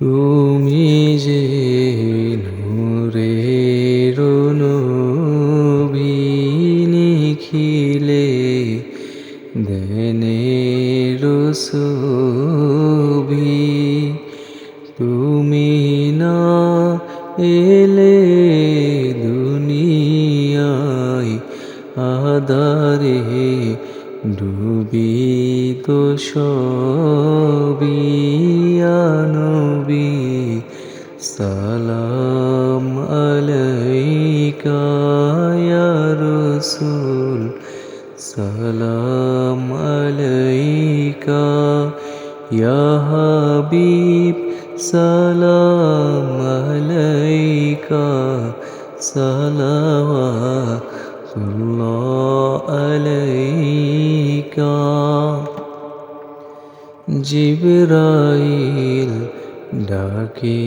তুমি যে নবী নিখিলে দেনের ছবি তুমি না এলে দুনিয়ায় আদারে ডুবি তো সবিয়ানবী সালাম আলাইকা ইয়া রাসূল সালাম আলাইকা ইয়া হাবিব সালাম আলাইকা সালাওয়াতুল্লাহ আলাইকা। জিবরাইল ডাকে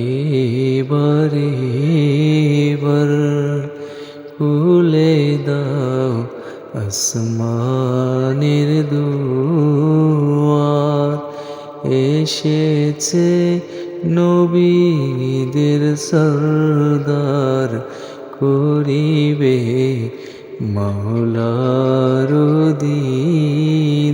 বারে বার খুলে দাও আসমানের দুয়ার এসেছে নবীদের সরদার করিবে মাওলার দিদার।